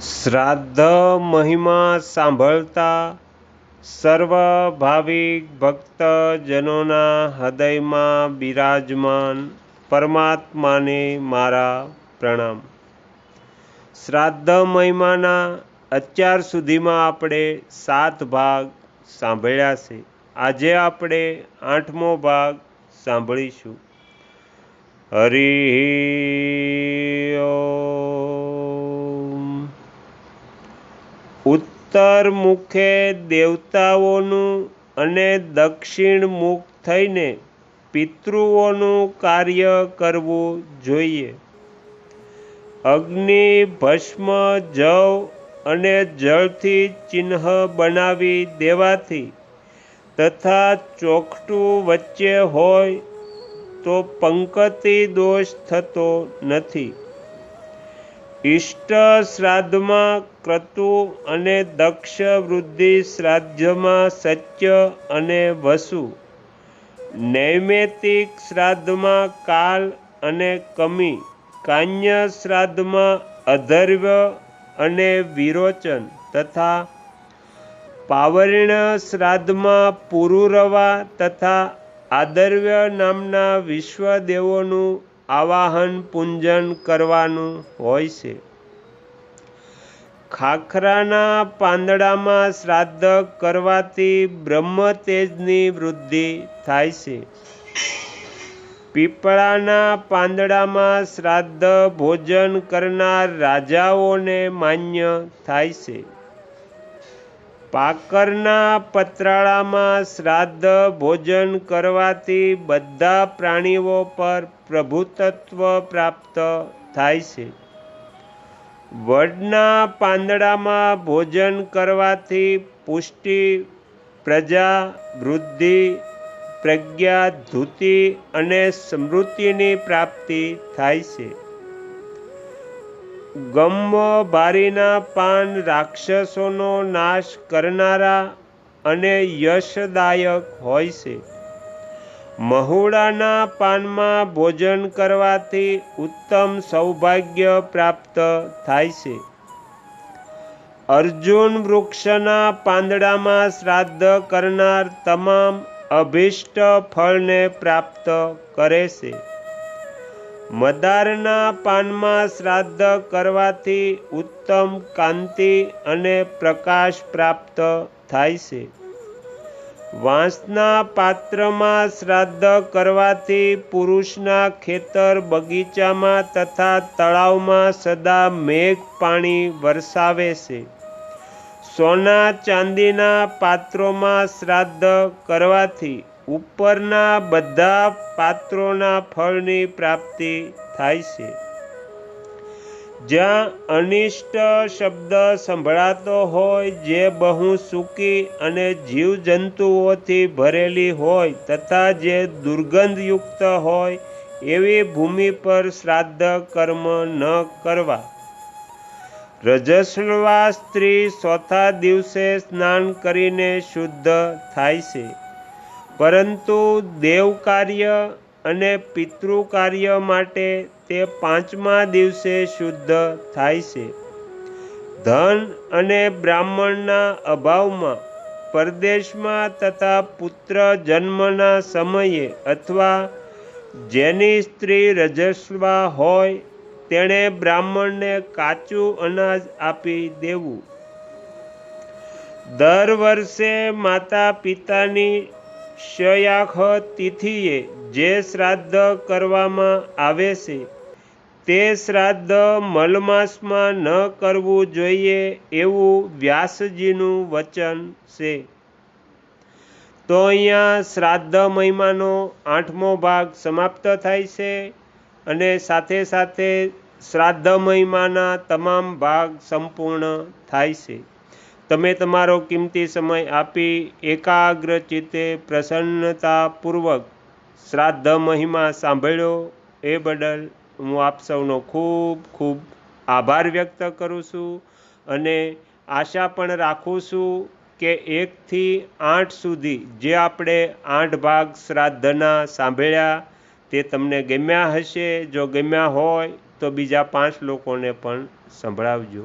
શ્રાદ્ધ મહિમા સાંભળતા સર્વ ભાવિક ભક્તજનોના હૃદયમાં બિરાજમાન પરમાત્માને મારા પ્રણામ. શ્રાદ્ધ મહિમાના અત્યાર સુધીમાં આપણે સાત ભાગ સાંભળ્યા છે. આજે આપણે આઠમો ભાગ સાંભળીશું. હરિ ઉત્તર મુખે દેવતાઓનું અને દક્ષિણ મુખ થઈને પિતૃઓનું કાર્ય કરવું જોઈએ. અગ્નિ, ભસ્મ, જવ અને જળથી ચિહ્ન બનાવી દેવાથી તથા ચોખટું વચ્ચે હોય તો પંકતિ દોષ થતો નથી. ઇષ્ટ શ્રાદ્ધમાં ક્રતુ અને દક્ષ વૃદ્ધિ શ્રાદ્ધમાં સત્ય અને વસુ. નૈમિતિક શ્રાદ્ધમાં કાલ અને કમી. કાન્ય શ્રાદ્ધમાં અધર્વ્ય અને વિરોચન તથા પાવર્ણ શ્રાદ્ધમાં પુરુરવા તથા આદર્વ્ય નામના વિશ્વદેવોનું આવાહન પૂંજન કરવાનું હોય છે. ખાખરાના પાંદડામાં શ્રાદ્ધ કરવાથી બ્રહ્મ તેજની વૃદ્ધિ થાય છે. પીપળાના પાંદડામાં શ્રાદ્ધ ભોજન કરનાર રાજાઓને માન્ય થાય છે. પાકરના પતરાળામાં શ્રાદ્ધ ભોજન કરવાથી બધા પ્રાણીઓ પર પ્રભુતત્વ પ્રાપ્ત થાય છે. વડના પાંદડામાં ભોજન કરવાથી પુષ્ટિ, પ્રજા, વૃદ્ધિ, પ્રજ્ઞા, ધૂતિ અને સ્મૃતિની પ્રાપ્તિ થાય છે. ગમ બારીના પાન રાક્ષસોનો નાશ કરનારા અને યશદાયક હોય છે. મહુડાના પાનમાં ભોજન કરવાથી ઉત્તમ સૌભાગ્ય પ્રાપ્ત થાય છે. અર્જુન વૃક્ષના પાંદડામાં શ્રાદ્ધ કરનાર તમામ અભિષ્ટ ફળને પ્રાપ્ત કરે છે. મદારના પાનમાં શ્રાદ્ધ કરવાથી ઉત્તમ કાંતિ અને પ્રકાશ પ્રાપ્ત થાય છે. વાંસના પાત્રમાં શ્રાદ્ધ કરવાથી પુરુષના ખેતર બગીચામાં તથા તળાવમાં સદા મેઘ પાણી વરસાવે છે. સોના ચાંદીના પાત્રોમાં શ્રાદ્ધ કરવાથી ઉપરના બધા પાત્રોના ફળની પ્રાપ્તિ થાય છે. જ્યાં અનિષ્ટ શબ્દ સંભળાતો હોય, જે બહુ સૂકી અને જીવજંતુઓથી ભરેલી હોય તથા જે દુર્ગંધયુક્ત હોય, એવી ભૂમિ પર શ્રાદ્ધ કર્મ ન કરવા. રજસ્વવા સ્ત્રી ચોથા દિવસે સ્નાન કરીને શુદ્ધ થાય છે. પરંતુ દેવ કાર્ય અને પિતૃ કાર્ય માટે તે પાંચમા દિવસે શુદ્ધ થાય છે. ધન અને બ્રાહ્મણના અભાવમાં પરદેશમાં તથા પુત્ર જન્મના સમયે અથવા જેની સ્ત્રી રજસ્વા હોય તેણે બ્રાહ્મણને કાચું અનાજ આપી દેવું. દર વર્ષે માતા પિતાની શયાખ તિથિએ જે શ્રાદ્ધ કરવામાં આવે છે, તે શ્રાદ્ધ મલમાસમાં ન કરવું જોઈએ એવું વ્યાસજીનું વચન છે. તો અહીંયા શ્રાદ્ધ મહિમાનો આઠમો ભાગ સમાપ્ત થાય છે અને સાથે સાથે શ્રાદ્ધ મહિમાના તમામ ભાગ સંપૂર્ણ થાય છે. તમે તમારો કિંમતી સમય આપી એકાગ્ર ચિત્તે પ્રસન્નતાપૂર્વક શ્રાદ્ધ મહિમા સાંભળ્યો, એ બદલ હું આપ સૌનો ખૂબ ખૂબ આભાર વ્યક્ત કરું છું અને આશા પણ રાખું છું કે એકથી આઠ સુધી જે આપણે આઠ ભાગ શ્રાદ્ધના સાંભળ્યા તે તમને ગમ્યા હશે. જો ગમ્યા હોય તો બીજા પાંચ લોકોને પણ સંભળાવજો.